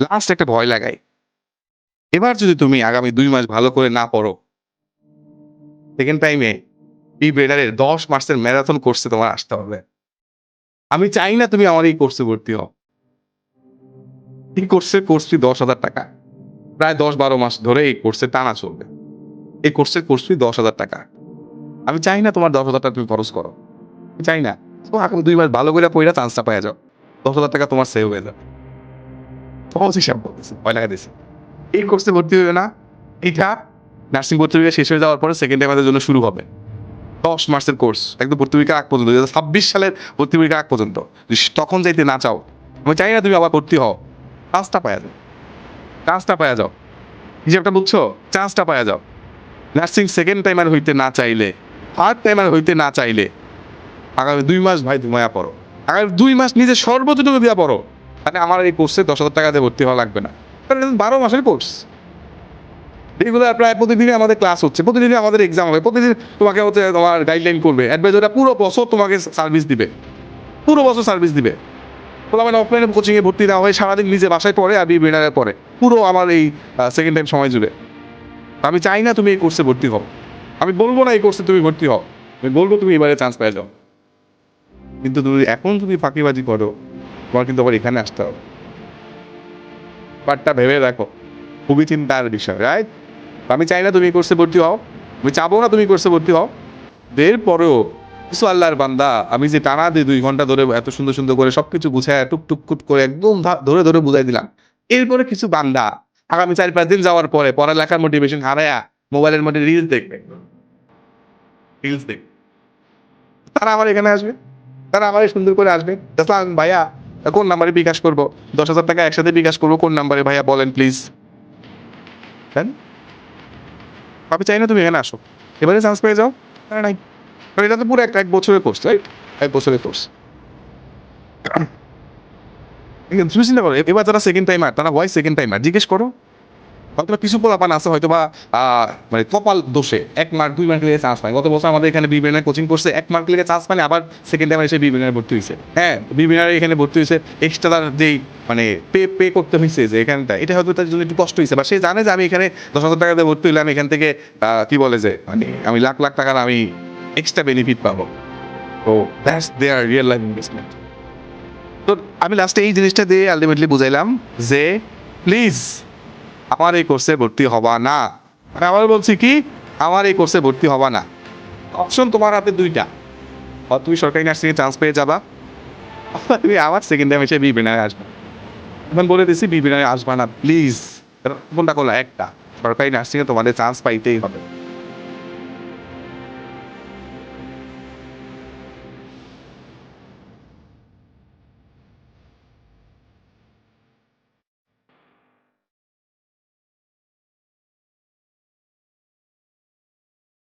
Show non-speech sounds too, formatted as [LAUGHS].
Last একটা ভয় লাগাই। এবার যদি তুমি আগামী দুই মাস ভালো করে না পড়ো সেকেন্ড টাইমে বি ব্রেডারের দশ মাসের ম্যারাথন কোর্সে তোমার আসতে হবে। আমি চাই না তুমি আমার এই কোর্সে ভর্তি হও। এই কোর্সের কোর্স ফি দশ হাজার টাকা। প্রায় দশ বারো মাস ধরে এই কোর্সে টানা চলবে। এই কোর্সের কোর্স ফি দশ হাজার টাকা। আমি চাই না তোমার দশ হাজার টাকা তুমি খরচ করো। চাই না। তো আগামী দুই মাস ভালো করে পড়া চান্সটা পাওয়া যাও। দশ হাজার টাকা তোমার সেভ হয়ে যাবে। সহজ দিয়েছে এই কোর্সে ভর্তি হবে না, এইটা নার্সিং ভর্তি শেষ হয়ে যাওয়ার পরে সেকেন্ড টাইম আমাদের জন্য শুরু হবে। দশ মাসের কোর্স, একদম ভর্তি পরীক্ষা আগ পর্যন্ত ছাব্বিশ সালের ভর্তি পরীক্ষা আগ পর্যন্ত। তখন যাইতে না চাও, আমি চাই না তুমি আবার ভর্তি হও। চান্সটা পাওয়া যাও। চান্সটা পাওয়া যাও। হিসাবটা বুঝছ? চান্সটা পাওয়া যাও। নার্সিং সেকেন্ড টাইমার হইতে না চাইলে থার্ড টাইমার হইতে না চাইলে, আগামী দুই মাস ভাই ঘুমায়া পড়ো। আগামী দুই মাস নিজে সর্বোচ্চটুকু দিয়া পড়ো। মানে আমার এই কোর্সে দশ হাজার টাকাতে ভর্তি হওয়া লাগবে না। কারণ বারো মাসের কোর্স রেগুলার প্রায় প্রতিদিনই আমাদের ক্লাস হচ্ছে, প্রতিদিনই আমাদের এক্সাম হবে, প্রতিদিন তোমাকে হচ্ছে তোমার গাইডলাইন করবে অ্যাডভাইজাররা পুরো বছর তোমাকে সার্ভিস দিবে। পুরো বছর সার্ভিস দিবে। মানে অফলাইনে কোচিংয়ে ভর্তি না হয় সারাদিন নিজে বাসায় পড়ে আর বিবিনারে পড়ে। পুরো আমার এই সেকেন্ড টাইম সময় জুড়ে। আমি চাই না তুমি এই কোর্সে ভর্তি হও। আমি বলব না এই কোর্সে তুমি ভর্তি হও। আমি বলব তুমি এবারে চান্স পেয়ে যাও। কিন্তু তুমি এখন তুমি ফাঁকিবাজি করো তোমার কিন্তু আবার এখানে আসতে হবে। বাটটা ভেবে রাখো খুবই চিন্তার বিষয় রাইট আমি চাই না তুমি কোর্সে ভর্তি হও, আমি চাবো না তুমি কোর্সে ভর্তি হও। এর পরেও কিছু আল্লাহর বান্দা, আমি যে টানা দিই দুই ঘণ্টা ধরে এত সুন্দর সুন্দর করে সবকিছু গুছায় টুক টুক কুট করে একদম ধরে ধরে বুঝাই দিলাম। এরপরে কিছু বান্দা, আগামী চার পাঁচ দিন যাওয়ার পরে পড়ালেখার মোটিভেশন হারায়া মোবাইলের মধ্যে রিলস দেখবে। রিলস দেখবে। তারা আমার এখানে আসবে, তারা আমার সুন্দর করে আসবে। ভাইয়া কোন নাম্বারে বিকাশ করব? দশ হাজার টাকা একসাথে বিকাশ করব কোন নাম্বারে ভাইয়া বলেন প্লিজ আমি চাই না তুমি এখানে আসো। এবারে চান্স পেয়ে যাও। নাই। কারণ এটা তো পুরো এক এক বছরের কোর্স রাইট এক বছরের কোর্স [COUGHS] তুমি চিন্তা করো, এবার যারা সেকেন্ড টাইমার তারা হয় সেকেন্ড টাইমার জিজ্ঞেস করো। হয়তো কিছু পোলাপান আছে হয়তো বা মানে কপাল দোষে। এক মার্ক, দুই মার্ক লেগে চান্স পায়। গত বছর আমাদের এখানে বিবিএনের কোচিং করছে, এক মার্ক লেগে চান্স পায় আবার সেকেন্ড টাইম এসে বিবিএনের ভর্তি হয়েছে। হ্যাঁ বিবিএনের এখানে ভর্তি হয়েছে। এক্সট্রা তার যেই মানে পে পে করতে হয়েছে যে এখানটা এটা হয়তো তার জন্য একটু কষ্ট হয়েছে। বা সে জানে যে আমি এখানে দশ হাজার টাকা দিয়ে ভর্তি হলে আমি এখান থেকে কি বলে যে মানে আমি লাখ লাখ টাকার আমি এক্সট্রা বেনিফিট পাবো। তো that's their real life investment তো আমি লাস্টে এই জিনিসটা দিয়ে আলটিমেটলি বুঝাইলাম যে প্লিজ আমার এই কোর্সে ভর্তি হবা না। আমি আবার বলছি কি, আমার এই কোর্সে ভর্তি হবা না। অপশন তোমার হাতে দুইটা। তুমি সরকারি নার্সিংয়ে চান্স পেয়ে যাবা। [LAUGHS] তুমি আবার সেকেন্ড টাইম এসে বিবিনারে আসবে। এখন বলে দিছি বিবিনারে আসবা না। প্লিজ কোনটা করল একটা। সরকারি নার্সিংয়ে তোমাদের চান্স পাইতেই হবে।